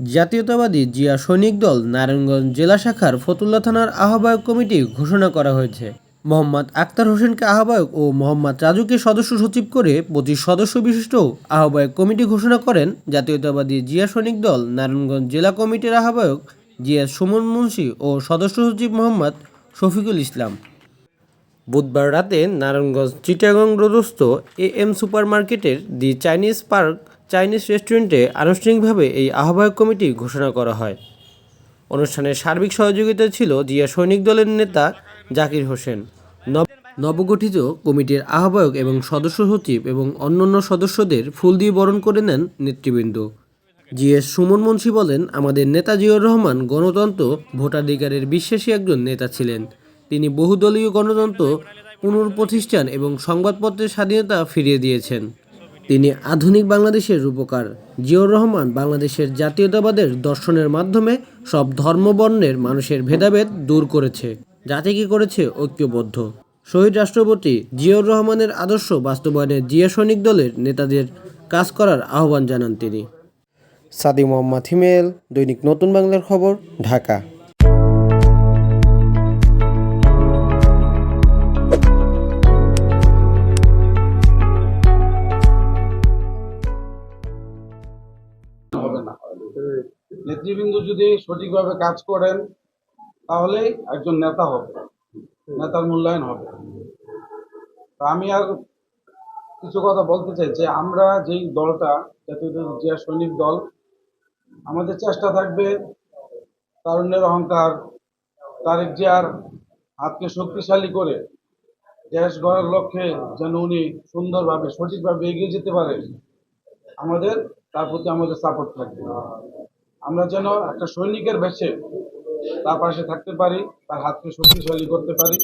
জাতীয়তাবাদী জিয়া সৈনিক দল নারায়ণগঞ্জ জেলা শাখার ফতুল্লা থানার আহ্বায়ক কমিটি ঘোষণা করা হয়েছে। মোহাম্মদ আক্তার হোসেনকে আহ্বায়ক ও মোহাম্মদ রাজুকে সদস্য সচিব করে পঁচিশ সদস্য বিশিষ্ট আহ্বায়ক কমিটি ঘোষণা করেন জাতীয়তাবাদী জিয়া সৈনিক দল নারায়ণগঞ্জ জেলা কমিটির আহ্বায়ক জিয়া সুমন মুন্সি ও সদস্য সচিব মোহাম্মদ শফিকুল ইসলাম। বুধবার রাতে নারায়ণগঞ্জ চিটাগং রোডস্থ এ এম সুপার মার্কেটের দি চাইনিজ পার্ক চাইনিজ রেস্টুরেন্টে আনুষ্ঠানিকভাবে এই আহ্বায়ক কমিটি ঘোষণা করা হয়। অনুষ্ঠানে সার্বিক সহযোগিতা ছিল জিয়া সৈনিক দলের নেতা জাকির হোসেন। নব- নবগঠিত কমিটির আহ্বায়ক এবং সদস্য সচিব এবং অন্যান্য সদস্যদের ফুল দিয়ে বরণ করে নেন নেতৃবৃন্দ। জিএস সুমন মুন্সি বলেন, আমাদের নেতা জিয়র রহমান গণতন্ত্র, ভোটাধিকারের বিশ্বাসী একজন নেতা ছিলেন। তিনি বহুদলীয় গণতন্ত্র, পুনঃপ্রতিষ্ঠান এবং সংবাদপত্রের স্বাধীনতা ফিরিয়ে দিয়েছেন। তিনি আধুনিক বাংলাদেশের রূপকার। জিয়র রহমান বাংলাদেশের জাতীয়তাবাদের দর্শনের মাধ্যমে সব ধর্মবর্ণের মানুষের ভেদাভেদ দূর করেছে। জাতিকে করেছে ঐক্যবদ্ধ। শহীদ রাষ্ট্রপতি জিয়র রহমানের আদর্শ বাস্তবায়নে জিয়া সৈনিক দলের নেতাদের কাজ করার আহ্বান জানান তিনি। সাদি মোহাম্মদ হিমেল, দৈনিক নতুন বাংলার খবর, ঢাকা। নেতৃবৃন্দ যদি সঠিকভাবে কাজ করেন তাহলেই একজন নেতা হবে, নেতার মূল্যায়ন হবে। আমি আর কিছু কথা বলতে চাই যে আমরা যেই দলটা, জাতীয় জিয়া সৈনিক দল, আমাদের চেষ্টা থাকবে তারুণ্যের অহংকার, তারেক জিয়ার হাতকে শক্তিশালী করে দেশ গড়ার লক্ষ্যে যেন উনি সুন্দরভাবে, সঠিকভাবে এগিয়ে যেতে পারে, আমাদের তার প্রতি আমাদের সাপোর্ট থাকবে। আমরা যেন একটা সৈনিকের বেশে তার পাশে থাকতে পারি, তার হাতকে শক্তিশালী করতে পারি।